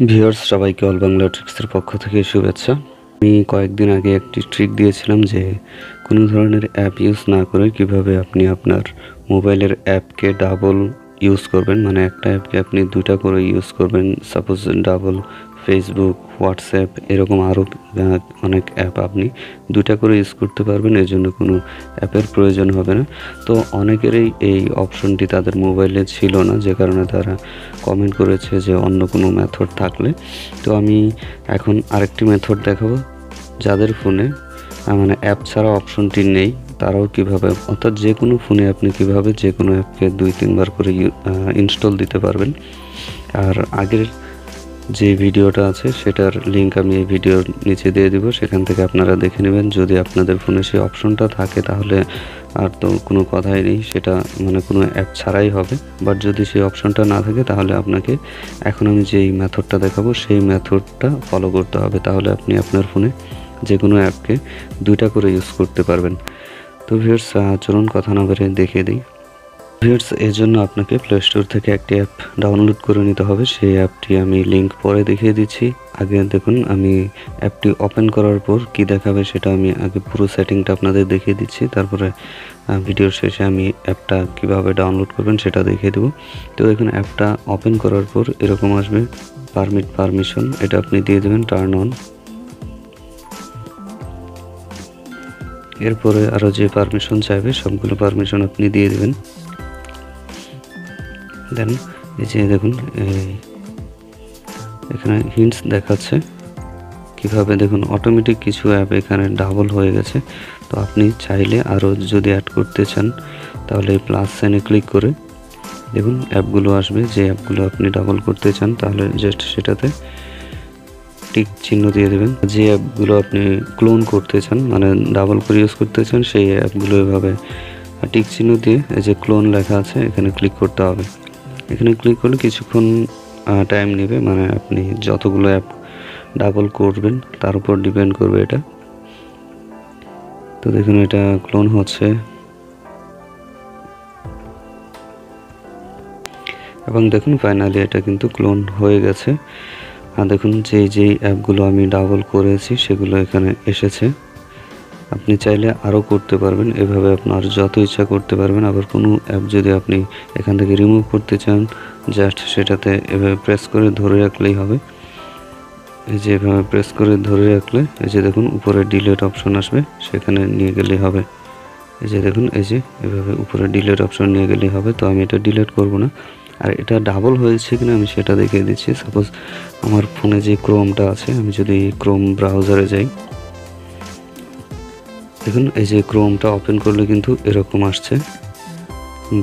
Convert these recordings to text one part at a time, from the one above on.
Viewers, সবাইকে all Bangla ট্রিক্সের পক্ষ থেকে শুভেচ্ছা। আমি কয়েকদিন আগে একটি ট্রিক দিয়েছিলাম যে কোনো ধরনের অ্যাপ ইউজ না করে কীভাবে আপনি আপনার মোবাইলের অ্যাপকে ডাবল ইউজ করবেন। মানে একটা অ্যাপকে আপনি দুটা করে ইউজ করবেন। সাপোজ ডাবল ফেসবুক হোয়াটসঅ্যাপ এরকম আরও অনেক অ্যাপ আপনি দুটা করে ইউজ করতে পারবেন, এর জন্য কোনো অ্যাপের প্রয়োজন হবে না। তো অনেকেরই এই অপশনটি তাদের মোবাইলে ছিল না, যে কারণে তারা কমেন্ট করেছে যে অন্য কোনো মেথড থাকলে। তো আমি এখন আরেকটি মেথড দেখাবো, যাদের ফোনে মানে অ্যাপ ছাড়া অপশনটি নেই, তারাও কীভাবে, অর্থাৎ যে কোনো ফোনে আপনি কীভাবে যে কোনো অ্যাপকে দুই, তিনবার করে ইনস্টল দিতে পারবেন। আর আগের যে ভিডিওটা আছে সেটার লিংক আমি এই ভিডিওর নিচে দিয়ে দিব। সেখান থেকে আপনারা দেখে নেবেন। যদি আপনাদের ফোনে সেই অপশনটা থাকে, তাহলে আর তো কোনো কথাই নেই। সেটা মানে কোনো অ্যাপ ছাড়াই হবে। বাট যদি সেই অপশনটা না থাকে, তাহলে আপনাকে এখন আমি যেই মেথডটা দেখাবো, সেই মেথডটা ফলো করতে হবে। তাহলে আপনি আপনার ফোনে যে কোনো অ্যাপকে দুইটা করে ইউজ করতে পারবেন। তো ভিউয়ার্স চলুন কথা না বেড়ে দেখিয়ে দিই। ভিউয়ার্স, এর জন্য আপনাকে প্লে স্টোর থেকে একটি অ্যাপ ডাউনলোড করে নিতে হবে। সেই অ্যাপটি আমি লিংক পরে দেখিয়ে দিচ্ছি। আগে দেখুন, আমি অ্যাপটি ওপেন করার পর কি দেখাবে সেটা আমি আগে পুরো সেটিংটা আপনাদের দেখিয়ে দিচ্ছি। তারপরে ভিডিওর শেষে আমি অ্যাপটা কীভাবে ডাউনলোড করবেন সেটা দেখিয়ে দেবো। তো দেখুন অ্যাপটা ওপেন করার পর এরকম আসবে। পারমিট পারমিশন এটা আপনি দিয়ে দেবেন টার্ন অন এরপরে আরও যে পারমিশন চাইবে, সবগুলো পারমিশন আপনি দিয়ে দেবেন। দেন। এই যে দেখুন এখানে হিন্টস দেখাচ্ছে কীভাবে দেখুন অটোমেটিক কিছু অ্যাপ এখানে ডাবল হয়ে গেছে। তো আপনি চাইলে আরও যদি অ্যাড করতে চান, তাহলে প্লাস সাইনে ক্লিক করে দেখুন অ্যাপগুলো আসবে। যে অ্যাপগুলো আপনি ডাবল করতে চান, তাহলে জাস্ট সেটাতে টিক চিহ্ন দিয়ে দেবেন। যে অ্যাপগুলো আপনি ক্লোন করতে চান মানে ডাবল করে ইউজ করতে চান, সেই অ্যাপগুলো এভাবে টিক চিহ্ন দিয়ে এই যে ক্লোন লেখা আছে, এখানে ক্লিক করতে হবে। এখানে ক্লিক করলে কিছুক্ষণ টাইম নেবে। মানে আপনি যতগুলো অ্যাপ ডাবল করবেন, তার উপর ডিপেন্ড করবে এটা। তো দেখুন, এটা ক্লোন হচ্ছে। এবং দেখুন ফাইনালি এটা কিন্তু ক্লোন হয়ে গেছে। আর দেখুন যেই যেই অ্যাপগুলো আমি ডাবল করেছি, সেগুলো এখানে এসেছে। আপনি চাইলে আরও করতে পারবেন। এভাবে আপনার যত ইচ্ছা করতে পারবেন। আবার কোনো অ্যাপ যদি আপনি এখান থেকে রিমুভ করতে চান জাস্ট সেটাতে এভাবে প্রেস করে ধরে রাখলেই হবে। এই যে এভাবে প্রেস করে ধরে রাখলে, এই যে দেখুন, উপরে ডিলেট অপশন আসবে, সেখানে নিয়ে গেলেই হবে। এই যে দেখুন, এই যে এভাবে উপরে ডিলেট অপশন নিয়ে গেলেই হবে। তো আমি এটা ডিলেট করব না। আর এটা ডাবল হয়েছে কিনা আমি সেটা দেখিয়ে দিচ্ছি। সাপোজ আমার ফোনে যে ক্রোমটা আছে, আমি যদি ক্রোম ব্রাউজারে যাই দেখুন, এই যে ক্রোমটা ওপেন করলে কিন্তু এরকম আসছে।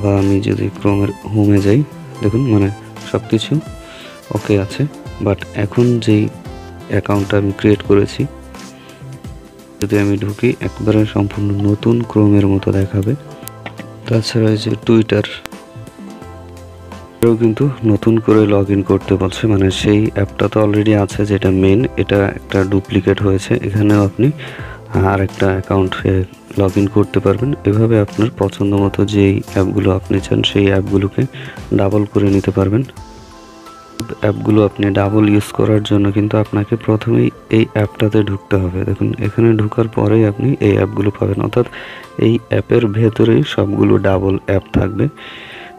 বা আমি যদি ক্রোমের হোমে যাই, দেখুন মানে সব কিছু ওকে আছে। বাট এখন যেই অ্যাকাউন্টটা আমি ক্রিয়েট করেছি, যদি আমি ঢুকি, একবারে সম্পূর্ণ নতুন ক্রোমের মতো দেখাবে। তাছাড়া এই যে টুইটার এটাও কিন্তু নতুন করে লগ করতে বলছে। মানে সেই অ্যাপটা তো অলরেডি আছে, যেটা মেন এটা একটা ডুপ্লিকেট হয়েছে। এখানেও আপনি আর একটা অ্যাকাউন্ট লগ ইন করতে পারবেন। এভাবে আপনার পছন্দ মতো যেই অ্যাপগুলো আপনি চান, সেই অ্যাপগুলোকে ডাবল করে নিতে পারবেন। অ্যাপগুলো আপনি ডাবল ইউজ করার জন্য কিন্তু আপনাকে প্রথমেই এই অ্যাপটাতে ঢুকতে হবে। দেখুন, এখানে ঢোকার পরেই আপনি এই অ্যাপগুলো পাবেন। অর্থাৎ এই অ্যাপের ভেতরেই সবগুলো ডাবল অ্যাপ থাকবে।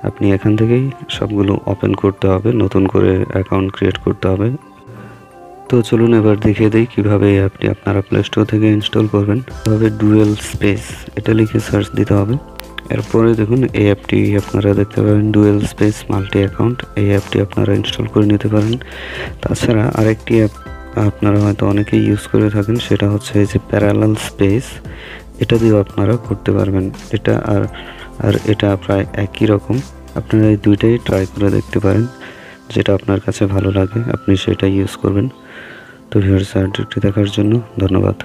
আপনি এখান থেকেই সবগুলো ওপেন করতে হবে, নতুন করে অ্যাকাউন্ট ক্রিয়েট করতে হবে। তো চলুন এবার দেখিয়ে দিই কীভাবে এই অ্যাপটি আপনারা প্লে স্টোর থেকে ইনস্টল করবেন। এভাবে ডুয়েল স্পেস এটা লিখে সার্চ দিতে হবে। এরপরে দেখুন, এই অ্যাপটি আপনারা দেখতে পাবেন ডুয়েল স্পেস মাল্টি অ্যাকাউন্ট এই অ্যাপটি আপনারা ইনস্টল করে নিতে পারেন। তাছাড়া আরেকটি অ্যাপ আপনারা হয়তো অনেকেই ইউজ করে থাকেন, সেটা হচ্ছে এই যে প্যারালাল স্পেস এটা দিয়েও আপনারা করতে পারবেন। এটা আর আর এটা প্রায় একই রকম। আপনারা এই দুইটাই ট্রাই করে দেখতে পারেন, যেটা আপনার কাছে ভালো লাগে, আপনি সেটা ইউজ করবেন। তো ভিউয়ার্স সার্টিফিকেটটি দেখার জন্য ধন্যবাদ।